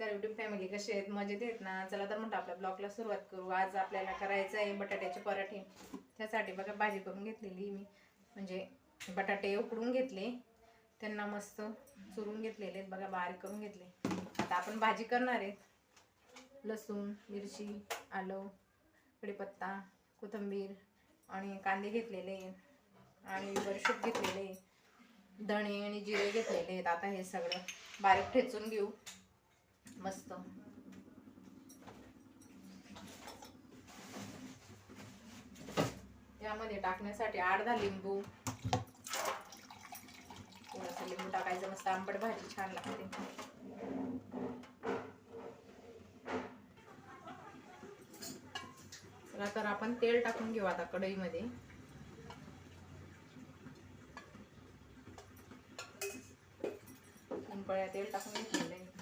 नमस्कार YouTube family कसे आहेत? मजेत आहेत ना? चला तर म्हणतो आपल्या ब्लॉगला सुरुवात करू. आज आपल्याला करायचं आहे बटाट्याचे पराठे. त्यासाठी बघा भाजी करून घेतलेली मी. म्हणजे बटाटे उकडून घेतले. त्यांना मस्त चुरून घेतलेले आहेत. बघा बारीक करून घेतले. आता आपण भाजी करणार आहेत लसूण मिरची आलं कढीपत्ता कोथिंबीर आणि कांदे घेतलेले आणि बडीशेप घेतलेले धणे आणि जिरे घेतलेले आहेत. आता हे सगळं बारीक ठेचून घेऊ. मस्त. यामध्ये टाकण्यासाठी अर्धा लिंबू. थोडस लिंबू टाकायचं मस्त आंबट भाजी छान लागते. तर आपण तेल टाकून घेऊ आता कढईमध्ये. तेल टाकून घेतलेलं आहे.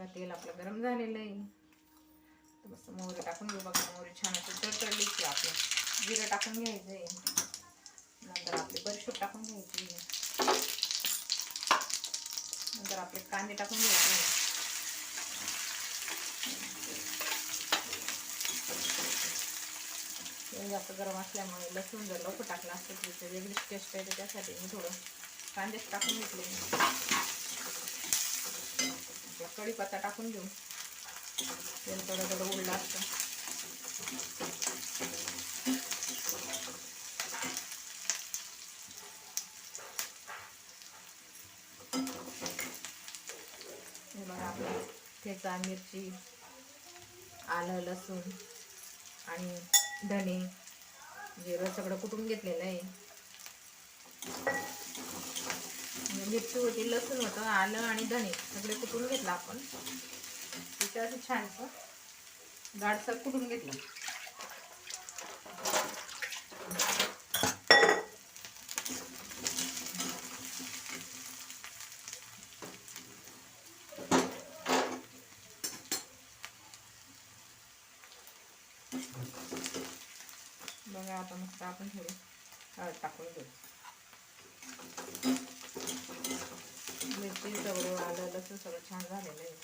बघा तेल आपलं गरम झालेलं आहे. मस्त मोहरी टाकून घेऊ बघा. मोहरी छान असं तडतडली की आपलं जिरं टाकून घ्यायचं आहे नंतर आपले बडीशेप टाकून घ्यायची. नंतर आपले कांदे टाकून घ्यायचे. जास्त गरम असल्यामुळे लसूण जर लवकर टाकलं असतं तिथे वेगळीच टेस्ट आहे त्यासाठी मी थोडं कांदेच टाकून घेतले. कढीपत्ता टाकून घेऊ. तेल थोडं थोडं उडलं असतं बघा ठेचा मिरची आलं लसूण आणि धणे जिरं म्हणजे सगळं कुटून घेतलेलं आहे म्हणजे मिरची होती लसूण होतं आलं आणि धणे सगळे कुटून घेतलं आपण. तिथं असं छानसं गाडसर कुटून घेतलं. बघा आता मस्त आपण थोडे टाकून घेऊ मिरची सगळं आलं लसूण सगळं छान झालेलं आहे.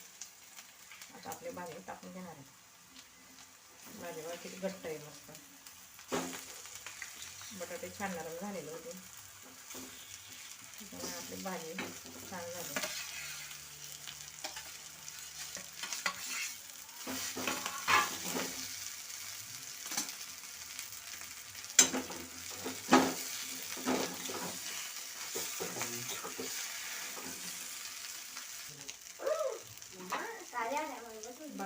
आता आपले भाजी टाकून घेणार आहे. भाजीवर किती घट्ट आहे मस्त. बटाटे छान नरम झालेले होते. त्यामुळे आपली भाजी छान झाली.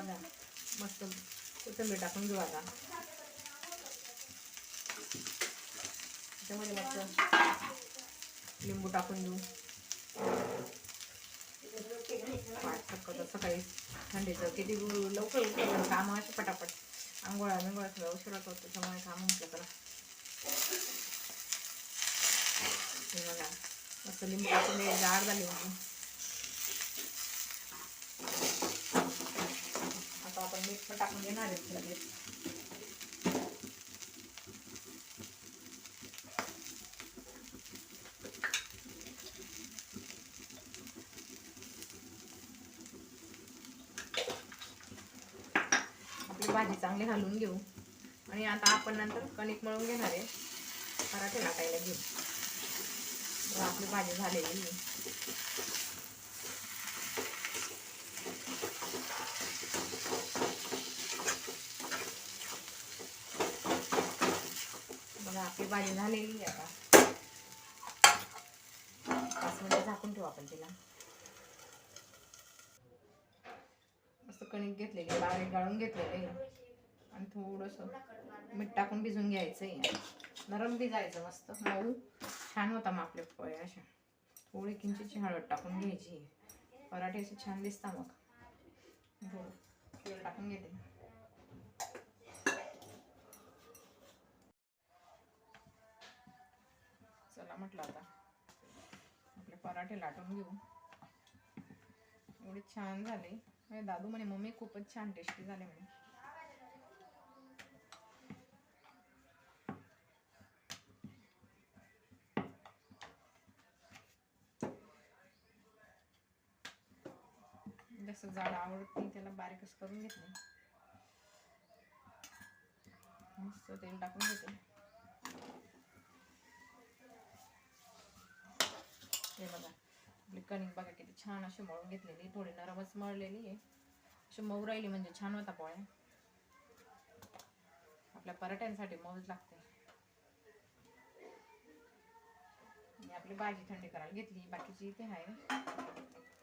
बघा. मस्त कोथिंबीर टाकून घेऊ आता. त्याच्यामध्ये मस्त लिंबू टाकून देऊ. वाट सकत सकाळी थंडीचं. किती लवकर उठलं कामं असे पटापट. आंघोळा बिंगोळा सगळं उशिरा करतो त्याच्यामुळे काम म्हटलं तर बघा. मस्त लिंबू टाकून द्यायचं अर्धा लिंबू आता आपण मीठ पण टाकून घेणार आहे लगेच आपली भाजी चांगली घालून घेऊ. आणि आता आपण नंतर कणिक मळून घेणार आहे. पराठे लाटायला घेऊ. आपली भाजी झालेली ती भाजी झालेली आहे आता. पाच मिनिटं झाकून ठेवू आपण तिला. मस्त कणिक घेतलेली बारीक गाळून घेतलेलं. आणि थोडंसं मीठ टाकून भिजून घ्यायचं आहे नरम भिजायचं मस्त. मऊ. छान होता मग आपले पोळे अशा थोडी किंचितची हळद टाकून घ्यायची. पराठे असे छान दिसता मग. तेल टाकून घेते. म्हटलं आता. आपले पराठे लाटून घेऊ. एवढे छान झाले. दादू म्हणे मम्मी खूपच छान टेस्टी झाले म्हणे. जसं जाड आवडत नाही त्याला बारीकच करून घेतले. मस्त तेल टाकून घेते. हे बघा. आपली कणिक बघा किती छान अशी मळून घेतलेली. थोडी नरमच मळलेली आहे. अशी मऊ राहिली म्हणजे छान होता पोळ्या. आपल्या पराठ्यांसाठी मऊच लागते. आपली भाजी थंडी करायला घेतली. बाकीची इथे आहे.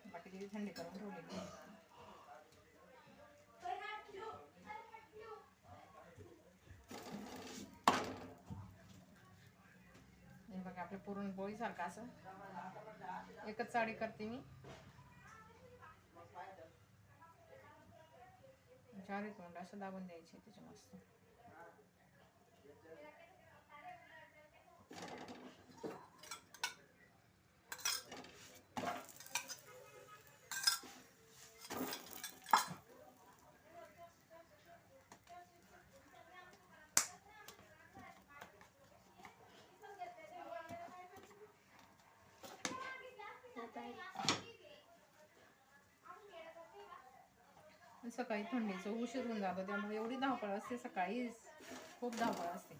बाकीची थंडी करून ठेवलेली हे बघा आपल्या पुरणपोळीसारखं असं. एकच साडी करते मी. चारी तोंड असं दाबून द्यायचे त्याच्या मस्त सकाळी थंडीचं उशीर होऊन जातो त्यामुळे एवढी धावपळ असते सकाळी खूप धावपळ असते.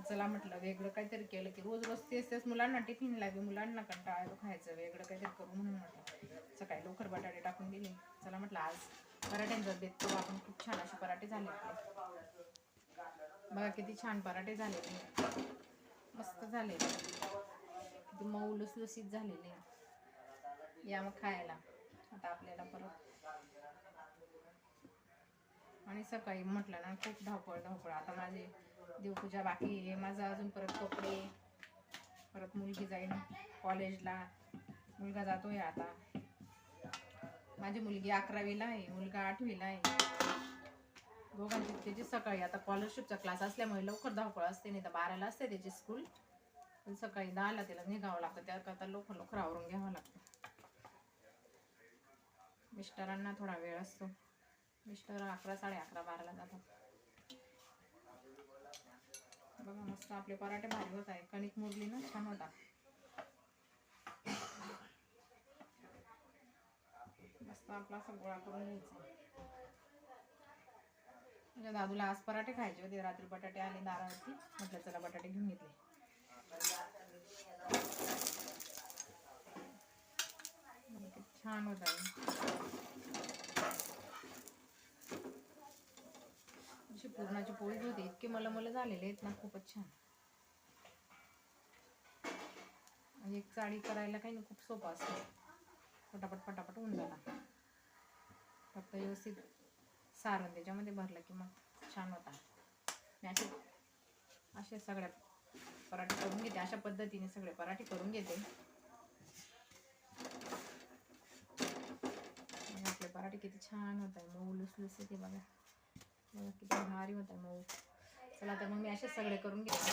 चला म्हटलं वेगळं काहीतरी केलं की रोज रोज तेच तेच मुलांना टिफिन लागे मुलांना कंटाळलं खायचं वेगळं काहीतरी करू म्हणून म्हटलं. सकाळी लवकर बटाटे टाकून दिले. चला म्हटलं आज पराठ्यांचा बेत करू आपण खूप छान असे पराठे झाले बघा किती छान पराठे झालेले मस्त झालेले किती मऊ लुसलुसीत झालेले. या मग खायला. आता आपल्याला परत आणि सकाळी म्हटलं ना खूप धावपळ धावपळ. आता माझे देवपूजा बाकी आहे. माझं अजून परत कपडे परत मुलगी जाईल कॉलेजला. मुलगा जातोय आता. माझी मुलगी अकरावीला आहे मुलगा आठवीला आहे. दोघांची त्याची सकाळी आता स्कॉलरशिपचा क्लास असल्यामुळे लवकर धावपळ असते नाही तर बाराला असते त्याची स्कूल पण सकाळी दहाला त्याला निघावं लागतं. त्याकरता लवकर लवकर आवरून घ्यावं लागतं. मिस्टरांना थोडा वेळ असतो. मिस्टर अकरा साडे अकरा बाराला जातात. बघा मस्त आपले पराठे भारी होत आहे कणिक मुरली ना छान होता. मस्त आपला असा गोळा करून घ्यायचा. माझ्या दादूला आज पराठे खायचे होते. रात्री बटाटे आले दारावरती. म्हटलं चला बटाटे घेऊन घेतले. छान होत आहे अशी पुरणाची पोळी होती इतके मला मला झालेले आहेत ना खूपच छान. एक चाळी करायला काही नाही खूप सोपं असतं. पटापट पटापट होऊन जाणार. फक्त व्यवस्थित सारण त्याच्यामध्ये भरलं की मग छान होता. मी असे असे सगळ्या पराठे करून घेते अशा पद्धतीने सगळे पराठे करून घेते. आपले पराठे किती छान होत आहे मऊ लुसलुसीत आहे बघा. किती भारी होता मऊ. चला तर मग मी असेच सगळे करून घेते.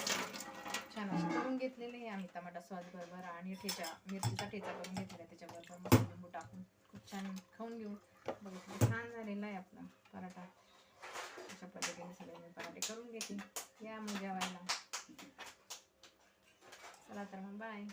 छान असे करून घेतलेले आहे आम्ही टमाटा सॉस बरोबर आणि ठेचा मिरचीचा ठेचा करून घेतलेला आहे त्याच्याबरोबर मस्त लिंबू टाकून. खूप छान खाऊन घेऊ. बघा किती छान झालेला आहे आपला पराठा. अशा पद्धतीने सगळे मी पराठे करून घेते. या मग जेवायला. चला तर मग बाय.